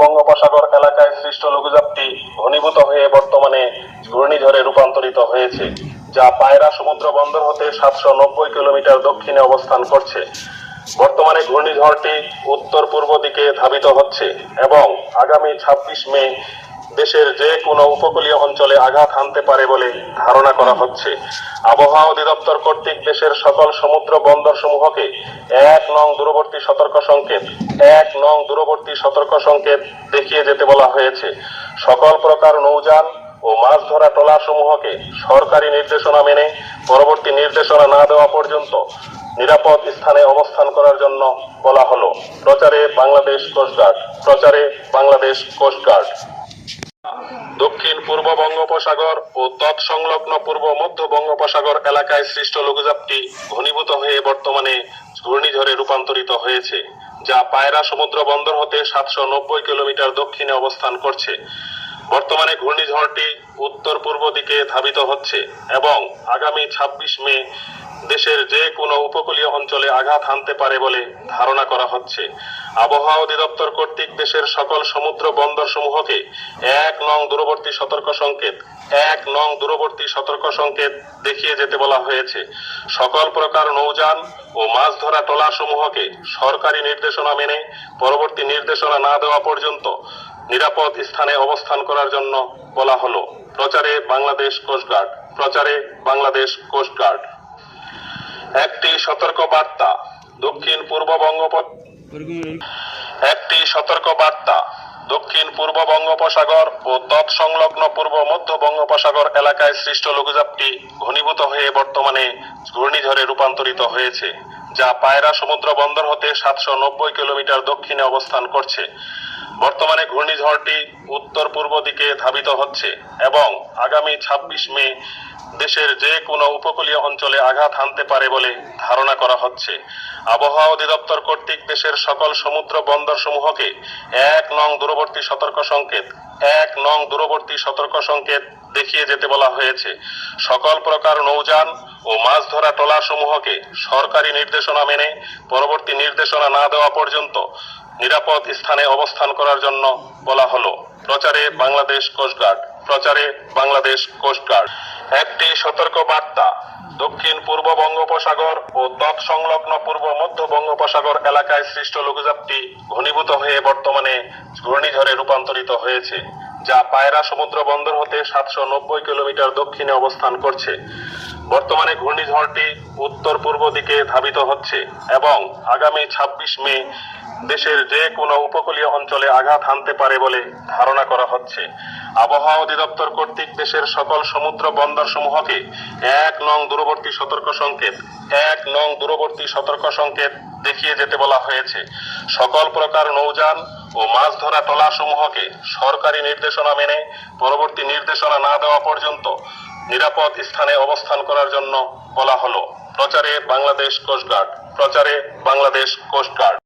বঙ্গোপসাগর এলাকায় সৃষ্ট লঘুচাপটি ঘনীভূত হয়ে বর্তমানে ঘূর্ণিঝড়ে রূপান্তরিত হয়েছে, যা পায়রা সমুদ্র বন্দর হতে সাতশো নব্বই কিলোমিটার দক্ষিণে অবস্থান করছে। বর্তমানে ঘূর্ণিঝড়টি উত্তর পূর্ব দিকে ধাবিত হচ্ছে এবং আগামী ছাব্বিশ মে দেশের যে কোনো উপকূলীয় অঞ্চলে আঘাত হানতে পারে বলে ধারণা করা হচ্ছে। আবহাওয়া অধিদপ্তর কর্তৃক দেশের সকল সমুদ্র বন্দর সমূহকে এক নং দূরবর্তী সতর্ক সংকেত, এক নং দূরবর্তী সতর্ক সংকেত দেখিয়ে যেতে বলা হয়েছে। সকল প্রকার নৌযান ও মাছ ধরা ট্রলার সমূহকে সরকারি নির্দেশনা মেনে পরবর্তী নির্দেশনা না দেওয়া পর্যন্ত নিরাপদ স্থানে অবস্থান করার জন্য বলা হলো। প্রচারে বাংলাদেশ কোস্টগার্ড, প্রচারে বাংলাদেশ কোস্টগার্ড। দক্ষিণ পূর্ব বঙ্গোপসাগর ও তৎসংলগ্ন পূর্ব মধ্য বঙ্গোপসাগর এলাকায় সৃষ্ট লঘুচাপটি ঘনীভূত হয়ে বর্তমানে ঘূর্ণিঝড়ে রূপান্তরিত হয়েছে, যা পায়রা সমুদ্র বন্দর হতে সাতশো নব্বই কিলোমিটার দক্ষিণে অবস্থান করছে। বর্তমানে ঘূর্ণিঝড়টি উত্তর পূর্ব দিকে ধাবিত হচ্ছে এবং আগামী ছাব্বিশ মে দেশের যে কোনো উপকূলীয় অঞ্চলে আঘাত হানতে পারে বলে ধারণা করা হচ্ছে। আবহাওয়া অধিদপ্তর কর্তৃক দেশের সকল সমুদ্র বন্দর সমূহকে এক নং দূরবর্তী সতর্ক সংকেত, এক নং দূরবর্তী সতর্ক সংকেত দেখিয়ে যেতে বলা হয়েছে। সকল প্রকার নৌযান ও মাছ ধরা ট্রলার সমূহকে সরকারি নির্দেশনা মেনে পরবর্তী নির্দেশনা না দেওয়া পর্যন্ত নিরাপদ স্থানে অবস্থান করার জন্য বলা হলো। প্রচারে বাংলাদেশ কোস্টগার্ড, প্রচারে বাংলাদেশ কোস্টগার্ড। একটি সতর্ক বার্তা দক্ষিণ পূর্ব একটি সতর্ক বার্তা দক্ষিণ পূর্ব বঙ্গোপসাগর ও তৎসংলগ্ন পূর্ব মধ্য বঙ্গোপসাগর এলাকায় সৃষ্ট লঘুচাপটি ঘনীভূত হয়ে বর্তমানে ঘূর্ণিঝড়ে রূপান্তরিত হয়েছে, যা পায়রা সমুদ্র বন্দর হতে সাতশো নব্বই কিলোমিটার দক্ষিণে অবস্থান করছে। বর্তমানে ঘূর্ণিঝড়টি উত্তর পূর্ব দিকে ধাবিত হচ্ছে এবং আগামী ছাব্বিশ মে দেশের যে কোনো উপকূলীয় অঞ্চলে আঘাত হানতে পারে বলে ধারণা করা হচ্ছে। আবহাওয়া অধিদপ্তর কর্তৃক দেশের সকল সমুদ্র বন্দর সমূহকে এক নং দূরবর্তী সতর্ক সংকেত, এক নং দূরবর্তী সতর্ক সংকেত দেখিয়ে যেতে বলা হয়েছে। সকল প্রকার নৌযান ও মাছ ধরা ট্রলার সমূহকে সরকারি নির্দেশনা মেনে পরবর্তী নির্দেশনা না দেওয়া পর্যন্ত নিরাপদ স্থানে অবস্থান করার জন্য বলা হলো, প্রচারে বাংলাদেশ কোস্টগার্ড প্রচারে বাংলাদেশ কোস্টগার্ড একটি সতর্ক বার্তা, দক্ষিণ পূর্ব বঙ্গোপসাগর ও তৎসংলগ্ন পূর্ব মধ্য বঙ্গোপসাগর এলাকায় সৃষ্ট লঘুচাপটি ঘনীভূত হয়ে বর্তমানে ঘূর্ণিঝড়ে রূপান্তরিত হয়েছে, যা পায়রা সমুদ্র বন্দর হতে সাতশো নব্বই কিলোমিটার দক্ষিণে অবস্থান করছে। বর্তমানে ঘূর্ণিঝড়টি উত্তর পূর্ব দিকে ধাবিত হচ্ছে এবং আগামী ছাব্বিশ মে দেশের যে কোনো উপকূলীয় অঞ্চলে আঘাত হানতে পারে বলে ধারণা করা হচ্ছে। আবহাওয়া অধিদপ্তর কর্তৃক দেশের সকল সমুদ্র বন্দর সমূহকে এক নং দূরবর্তী সতর্ক সংকেত, এক নং দূরবর্তী সতর্ক সংকেত দেখিয়ে যেতে বলা হয়েছে। সকল প্রকার নৌযান ও মাছ ধরা টলা সমূহকে সরকারি নির্দেশনা মেনে পরবর্তী নির্দেশনা না দেওয়া পর্যন্ত নিরাপদ স্থানে অবস্থান করার জন্য বলা হলো। প্রচারে বাংলাদেশ কোস্টগার্ড। প্রচারে বাংলাদেশ কোস্টগার্ড।